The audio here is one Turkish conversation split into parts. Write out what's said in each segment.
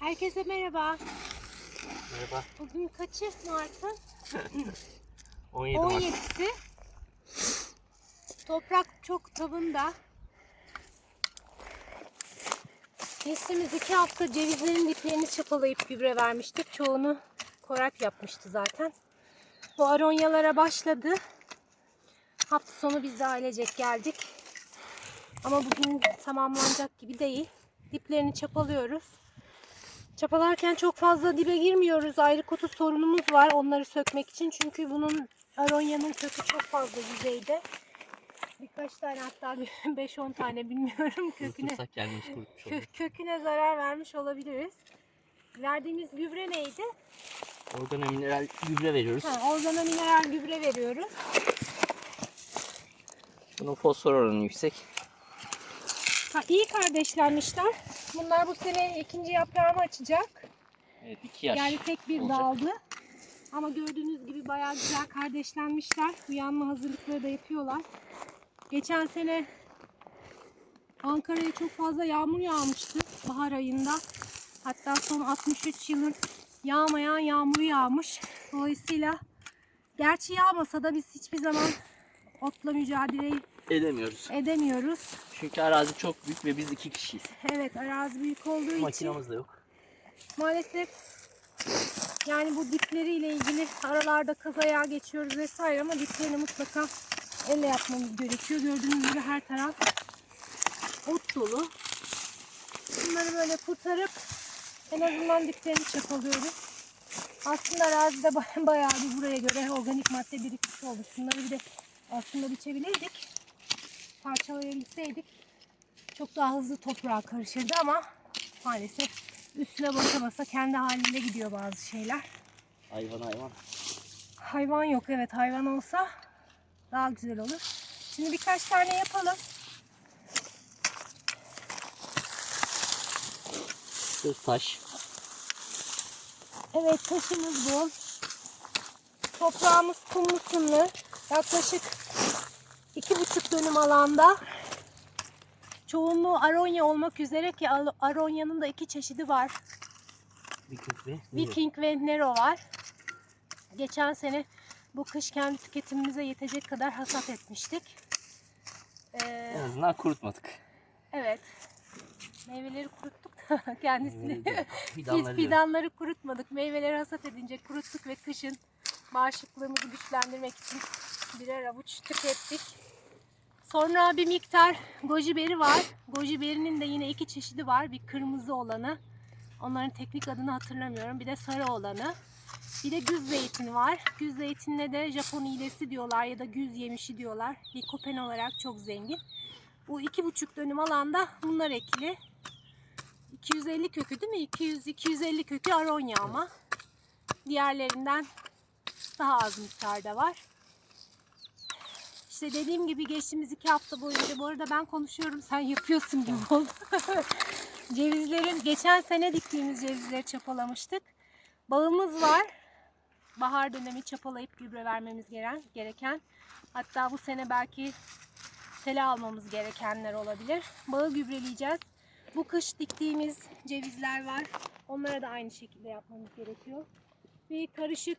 Herkese merhaba. Merhaba. Bugün kaçı Mart'ın? 17 Mart. 17'si. Toprak çok tabında. Geçtiğimiz iki hafta cevizlerin diplerini çapalayıp gübre vermiştik. Çoğunu Korak yapmıştı zaten. Bu aronyalara başladı. Hafta sonu biz de ailecek geldik. Ama bugün tamamlanacak gibi değil. Diplerini çapalıyoruz. Çapalarken çok fazla dibe girmiyoruz. Ayrı kutu sorunumuz var onları sökmek için. Çünkü bunun aronyanın kökü çok fazla yüzeyde. Birkaç tane hatta 5-10 tane bilmiyorum köküne. Gelmiş Kö- köküne zarar vermiş olabiliriz. Verdiğimiz gübre neydi? Organo mineral gübre veriyoruz. Ha, organo mineral gübre veriyoruz. Bunun fosfor oranı yüksek. İyi kardeşlenmişler. Bunlar bu sene ikinci yaprağını açacak. Evet 2 yaş. Yani tek bir olacak. daldı. Ama gördüğünüz gibi bayağı güzel kardeşlenmişler. Uyanma hazırlıkları da yapıyorlar. Geçen sene Ankara'ya çok fazla yağmur yağmıştı bahar ayında. Hatta son 63 yılın yağmayan yağmur yağmış. Dolayısıyla gerçi yağmasa da biz hiçbir zaman otla mücadele Edemiyoruz. edemiyoruz. Çünkü arazi çok büyük ve biz iki kişiyiz. Evet arazi büyük olduğu için Makinamız da yok. maalesef yani bu dipleriyle ilgili aralarda kazaya geçiyoruz vesaire ama diplerini mutlaka elle yapmamız gerekiyor. Gördüğünüz gibi her taraf ot dolu. Bunları böyle kurtarıp en azından diplerini çapalıyoruz. Aslında arazide baya- bayağı bir buraya göre organik madde birikmiş oldu. Şunları bir de aslında biçebilirdik. Parçalayabilseydik çok daha hızlı toprağa karışırdı ama maalesef üstüne basa basa kendi halinde gidiyor bazı şeyler. Hayvan hayvan. Hayvan yok evet hayvan olsa daha güzel olur. Şimdi birkaç tane yapalım. Söz taş. Evet taşımız bu. Toprağımız kumlu kumlu. Yaklaşık iki buçuk dönüm alanda. Çoğunluğu aronya olmak üzere ki aronyanın da iki çeşidi var. Viking ve Nero. Viking ve Nero var. Geçen sene bu kış kendi tüketimimize yetecek kadar hasat etmiştik. Ee, En azından kurutmadık. evet. Meyveleri kuruttuk da kendisini. Biz fidanları da. fidanları kurutmadık. Meyveleri hasat edince kuruttuk ve kışın bağışıklığımızı güçlendirmek için birer avuç tükettik. Sonra bir miktar goji beri var. Goji berinin de yine iki çeşidi var. Bir kırmızı olanı. Onların teknik adını hatırlamıyorum. Bir de sarı olanı. Bir de güz zeytini var. Güz zeytinine de Japon iğnesi diyorlar ya da güz yemişi diyorlar. Likopen olarak çok zengin. Bu iki buçuk dönüm alanda bunlar ekili. 250 kökü değil mi? 200-250 kökü aronya ama. Diğerlerinden daha az miktarda var. İşte dediğim gibi geçtiğimiz iki hafta boyunca bu arada ben konuşuyorum sen yapıyorsun gibi oldu. Cevizlerin geçen sene diktiğimiz cevizleri çapalamıştık. Bağımız var. Bahar dönemi çapalayıp gübre vermemiz gereken, gereken. Hatta bu sene belki tele almamız gerekenler olabilir. Bağı gübreleyeceğiz. Bu kış diktiğimiz cevizler var. Onlara da aynı şekilde yapmamız gerekiyor. Bir karışık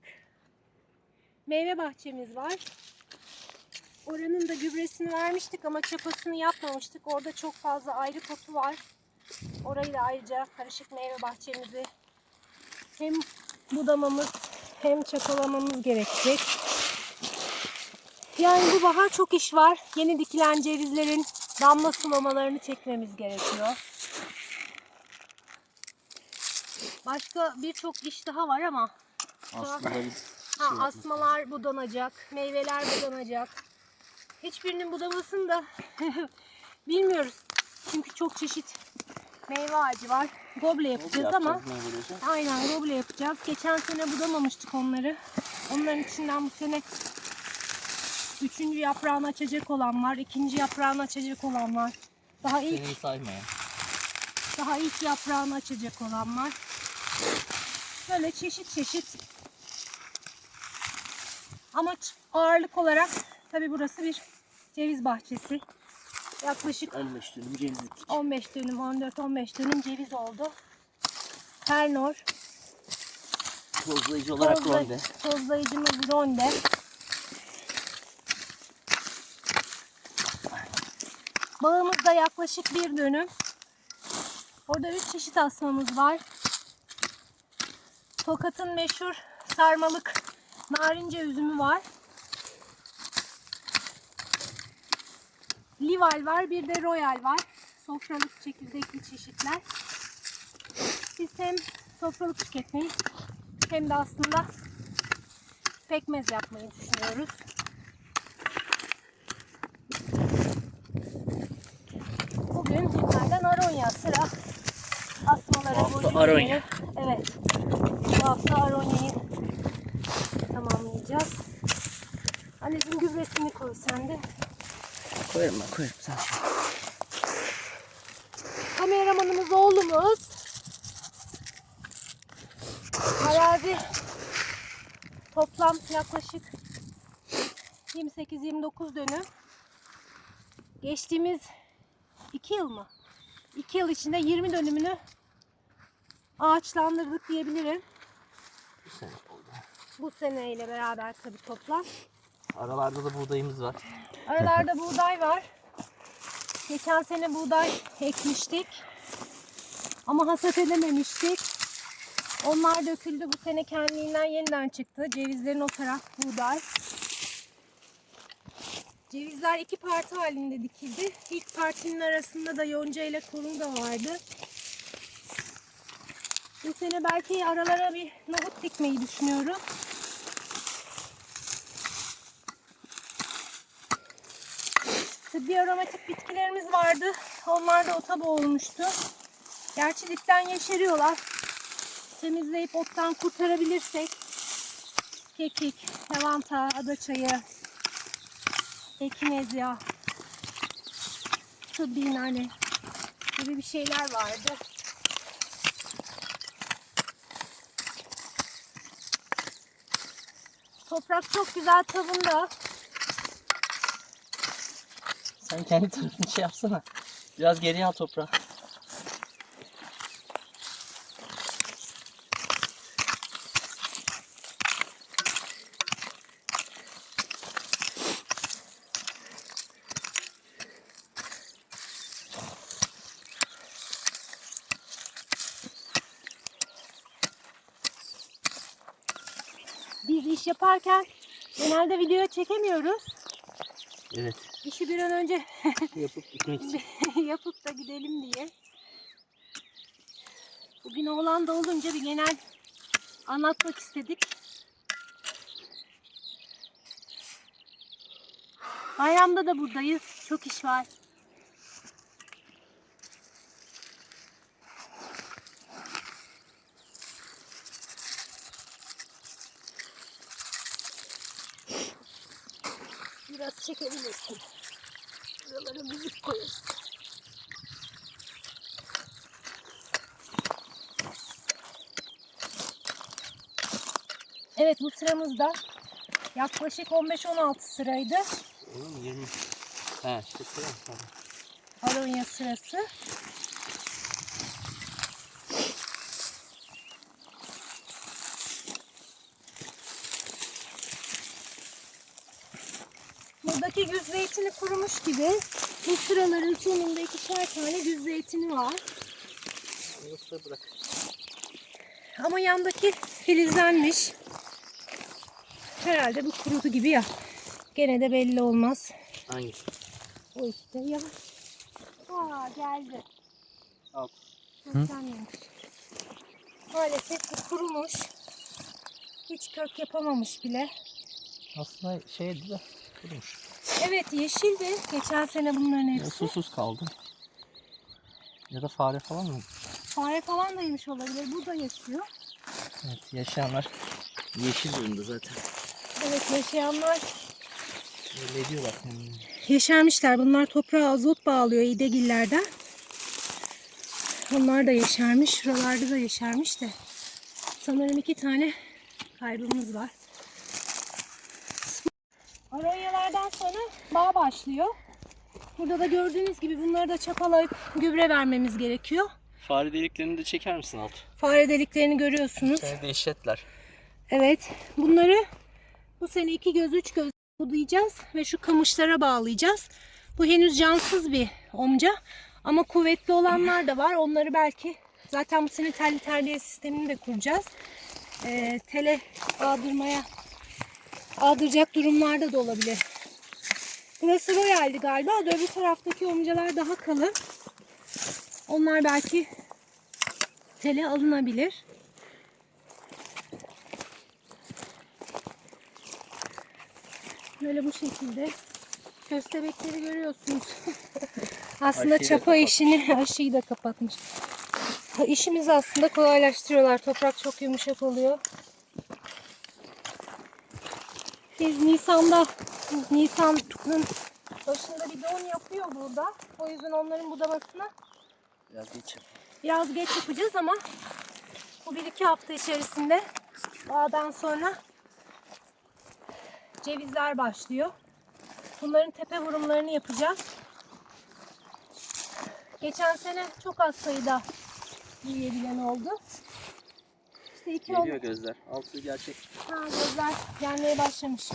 meyve bahçemiz var. Oranın da gübresini vermiştik ama çapasını yapmamıştık. Orada çok fazla ayrı potu var. Orayı da ayrıca karışık meyve bahçemizi hem budamamız hem çapalamamız gerekecek. Yani bu bahar çok iş var. Yeni dikilen cevizlerin damla sulamalarını çekmemiz gerekiyor. Başka birçok iş daha var ama biz ha, asmalar budanacak, meyveler budanacak. Hiçbirinin budamasını da bilmiyoruz. Çünkü çok çeşit meyve ağacı var. Goble yapacağız ama aynen goble yapacağız. Geçen sene budamamıştık onları. Onların içinden bu sene üçüncü yaprağını açacak olan var, ikinci yaprağını açacak olan var. Daha ilk Seneyi saymayan. daha ilk yaprağını açacak olan var. Böyle çeşit çeşit. Amaç ağırlık olarak tabi burası bir ceviz bahçesi. Yaklaşık 15 dönüm ceviz diktik. 15 dönüm, 14-15 dönüm ceviz oldu. Pernor. Tozlayıcı olarak Tozla- ronde. Tozlayıcımız ronde. Bağımızda yaklaşık bir dönüm. Orada üç çeşit asmamız var. Tokat'ın meşhur sarmalık narince üzümü var. Lival var, bir de Royal var. Sofralık çekirdekli çeşitler. Biz hem sofralık tüketmeyi hem de aslında pekmez yapmayı düşünüyoruz. Bugün günlerden Aronya sıra asmalara Bu hafta Aronya. Evet. Bu hafta Aronya'yı tamamlayacağız. Anneciğim gübresini koy sen de. Koyarım ben koyarım sen. Kameramanımız oğlumuz. Arazi toplam yaklaşık 28-29 dönüm. Geçtiğimiz 2 yıl mı? 2 yıl içinde 20 dönümünü ağaçlandırdık diyebilirim. Bir sene oldu. Bu seneyle beraber tabii toplam. Aralarda da buğdayımız var. Aralarda buğday var. Geçen sene buğday ekmiştik. Ama hasat edememiştik. Onlar döküldü. Bu sene kendiliğinden yeniden çıktı. Cevizlerin o taraf buğday. Cevizler iki parti halinde dikildi. İlk partinin arasında da yonca ile kurun da vardı. Bu sene belki aralara bir nohut dikmeyi düşünüyorum. Tıbbi aromatik bitkilerimiz vardı. Onlar da ota boğulmuştu. Gerçi dipten yeşeriyorlar. Temizleyip ottan kurtarabilirsek kekik, lavanta, adaçayı, ekinezya, tıbbi nane gibi bir şeyler vardı. Toprak çok güzel tavında. Sen kendi tarafını şey yapsana. Biraz geriye al toprağı. Biz iş yaparken genelde videoya çekemiyoruz. Evet. İşi bir an önce Yapıp gitmek için. yapıp da gidelim diye. Bugün oğlan da olunca bir genel anlatmak istedik. Bayramda da buradayız. Çok iş var. Biraz çekebilirsin. Buralara müzik koyarız. Evet bu sıramızda yaklaşık 15-16 sıraydı. Oğlum 20. Ha işte sıra. Aronya sırası. Buradaki güz zeytini kurumuş gibi. Bu sıraların sonunda ikişer tane güz zeytini var. Yoksa bırak. Ama yandaki filizlenmiş. Herhalde bu kurudu gibi ya. Gene de belli olmaz. Hangi? O işte ya. Aa geldi. Al. Göstermemiş. Maalesef bu kurumuş. Hiç kök yapamamış bile. Aslında şeydi de kurumuş. Evet yeşildi. Geçen sene bunların Ya, hepsi. susuz kaldı. Ya da fare falan mı? Fare falan da yemiş olabilir. Bu da yaşıyor. Evet yaşayanlar yeşil durumda zaten. Evet yaşayanlar Öyle diyorlar. Hmm. yeşermişler. Bunlar toprağa azot bağlıyor idegillerden. Onlar da yeşermiş. Şuralarda da yeşermiş de. Sanırım iki tane kaybımız var. Aronyalardan sonra bağ başlıyor. Burada da gördüğünüz gibi bunları da çapalayıp gübre vermemiz gerekiyor. Fare deliklerini de çeker misin alt? Fare deliklerini görüyorsunuz. Seni işletler. Evet. Bunları bu sene iki göz üç göz budayacağız ve şu kamışlara bağlayacağız. Bu henüz cansız bir omca ama kuvvetli olanlar da var. Onları belki zaten bu sene telli terliye sistemini de kuracağız. Ee, tele ağdırmaya ağdıracak durumlarda da olabilir. Burası royaldi galiba. Öbür taraftaki omcalar daha kalın. Onlar belki tele alınabilir. Böyle bu şekilde köstebekleri görüyorsunuz. aslında Aşıyı çapa işini aşıyı da kapatmış. İşimizi aslında kolaylaştırıyorlar. Toprak çok yumuşak oluyor. Biz Nisan'da Nisan'ın başında bir don yapıyor burada. O yüzden onların budamasını Biraz geç biraz geç yapacağız ama bu bir iki hafta içerisinde bağdan sonra cevizler başlıyor. Bunların tepe vurumlarını yapacağız. Geçen sene çok az sayıda büyüyebilen oldu. İşte 2 Geliyor gözler. Altı gerçek. Ha, gözler gelmeye başlamış.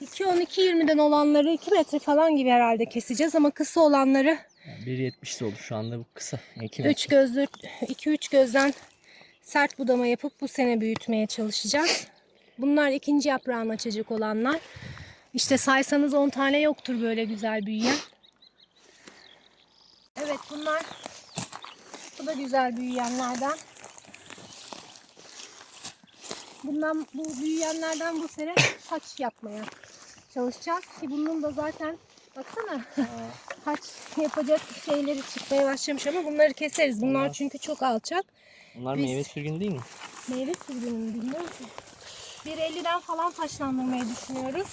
2-12-20'den olanları 2 metre falan gibi herhalde keseceğiz ama kısa olanları 1.70'de olur şu anda bu kısa. 2 3 gözlü 2-3 gözden sert budama yapıp bu sene büyütmeye çalışacağız. Bunlar ikinci yaprağını açacak olanlar. İşte saysanız 10 tane yoktur böyle güzel büyüyen. Evet bunlar bu da güzel büyüyenlerden. Bundan bu büyüyenlerden bu sene saç yapmaya çalışacağız ki bunun da zaten baksana saç yapacak şeyleri çıkmaya başlamış ama bunları keseriz. Bunlar Bunlar- çünkü çok alçak. Bunlar Biz- meyve sürgünü değil mi? Meyve sürgününü bilmiyorum ki. 1.50'den falan taşlandırmayı düşünüyoruz.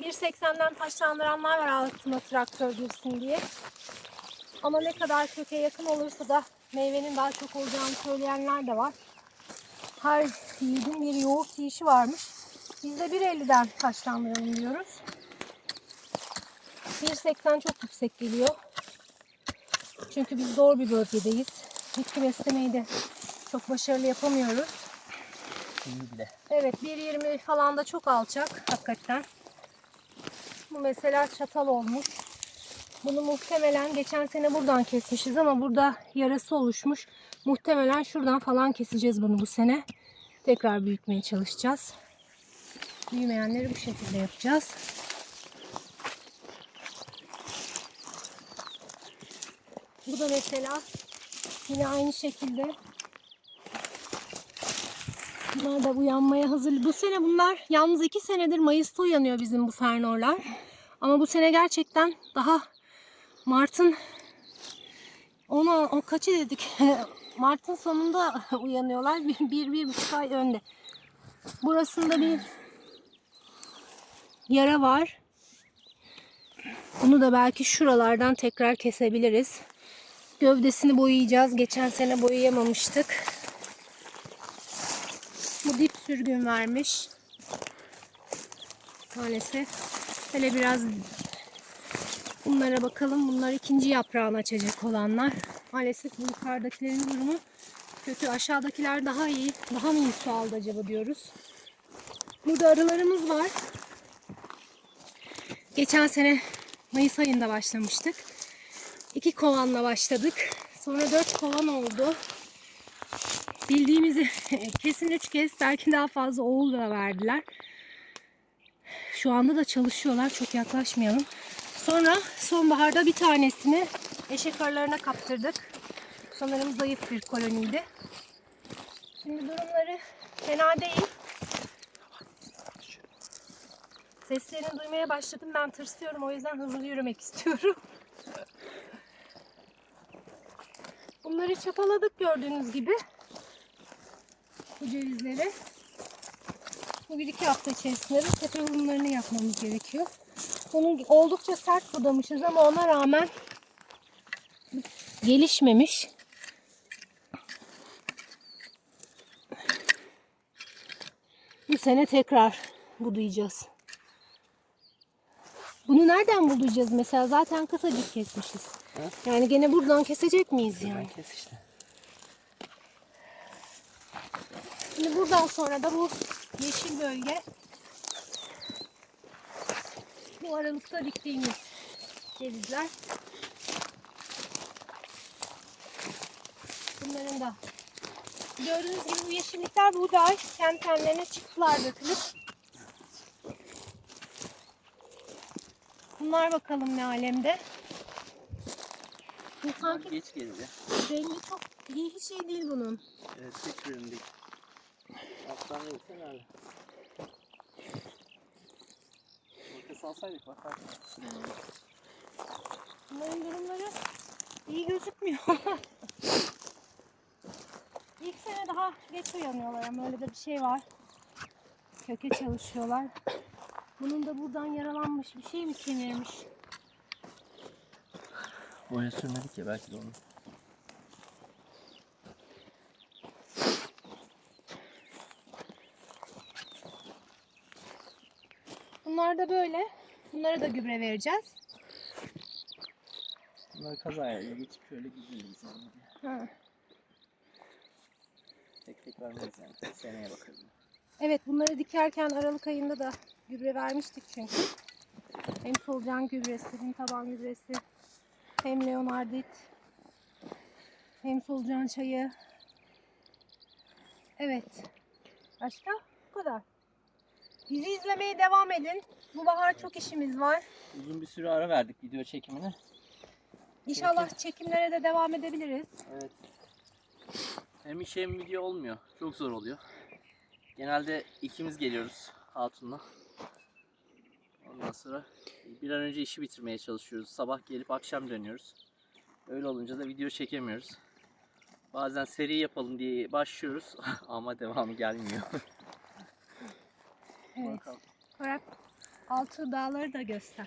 1.80'den taşlandıranlar var altına traktör girsin diye. Ama ne kadar köke yakın olursa da meyvenin daha çok olacağını söyleyenler de var. Her yiğidin bir yoğurt yiyişi varmış. Biz de 1.50'den taşlandıralım diyoruz. 1.80 çok yüksek geliyor. Çünkü biz zor bir bölgedeyiz. Bitki beslemeyi de çok başarılı yapamıyoruz. İyi bile. Evet 1.20 falan da çok alçak hakikaten. Bu mesela çatal olmuş. Bunu muhtemelen geçen sene buradan kesmişiz ama burada yarası oluşmuş. Muhtemelen şuradan falan keseceğiz bunu bu sene. Tekrar büyütmeye çalışacağız. Büyümeyenleri bu şekilde yapacağız. Bu da mesela yine aynı şekilde Bunlar da uyanmaya hazır. Bu sene bunlar yalnız iki senedir Mayıs'ta uyanıyor bizim bu fernorlar. Ama bu sene gerçekten daha Mart'ın onu o kaçı dedik? Mart'ın sonunda uyanıyorlar. Bir, bir, bir buçuk ay önde. Burasında bir yara var. Bunu da belki şuralardan tekrar kesebiliriz. Gövdesini boyayacağız. Geçen sene boyayamamıştık. Bu dip sürgün vermiş. Maalesef. Hele biraz bunlara bakalım. Bunlar ikinci yaprağını açacak olanlar. Maalesef bu yukarıdakilerin durumu kötü. Aşağıdakiler daha iyi. Daha mı iyi su aldı acaba diyoruz. Burada arılarımız var. Geçen sene Mayıs ayında başlamıştık. İki kovanla başladık. Sonra dört kovan oldu bildiğimizi kesin üç kez belki daha fazla oğul da verdiler. Şu anda da çalışıyorlar. Çok yaklaşmayalım. Sonra sonbaharda bir tanesini eşek arılarına kaptırdık. Sanırım zayıf bir koloniydi. Şimdi durumları fena değil. Seslerini duymaya başladım. Ben tırsıyorum. O yüzden hızlı yürümek istiyorum. Bunları çapaladık gördüğünüz gibi bu cevizleri. Bu bir iki hafta içerisinde de tepe yapmamız gerekiyor. Bunu oldukça sert budamışız ama ona rağmen gelişmemiş. Bu sene tekrar budayacağız. Bunu nereden budayacağız mesela? Zaten kısacık kesmişiz. Yani gene buradan kesecek miyiz yani? Ben kes işte. Şimdi buradan sonra da bu yeşil bölge bu aralıkta diktiğimiz cevizler. Bunların da gördüğünüz gibi bu yeşillikler buğday kendi kendilerine çıktılar dökülüp. Bunlar bakalım ne alemde. Bu sanki Geç geldi. rengi çok iyi hiç iyi değil bunun. Evet hiç değil. Alttan nerede? Makas alsaydık bakar. Bunların durumları iyi gözükmüyor. İlk sene daha geç uyanıyorlar ama öyle de bir şey var. Köke çalışıyorlar. Bunun da buradan yaralanmış bir şey mi kemirmiş? Boya sürmedik ya belki de onu. Bunlar da böyle. Bunlara da gübre vereceğiz. Bunları kazaya geçip şöyle gidiyoruz. Ha. Tek tek vermeyiz yani. Seneye bakarız. Evet bunları dikerken Aralık ayında da gübre vermiştik çünkü. Hem solucan gübresi, hem taban gübresi, hem leonardit, hem solucan çayı. Evet. Başka? Bu kadar. Bizi izlemeye devam edin. Bu bahar çok işimiz var. Uzun bir süre ara verdik video çekimine. İnşallah çekimlere de devam edebiliriz. Evet. Hem iş hem video olmuyor. Çok zor oluyor. Genelde ikimiz geliyoruz Hatun'la. Ondan sonra bir an önce işi bitirmeye çalışıyoruz. Sabah gelip akşam dönüyoruz. Öyle olunca da video çekemiyoruz. Bazen seri yapalım diye başlıyoruz ama devamı gelmiyor. Evet. Bakalım. Korak altı dağları da göster.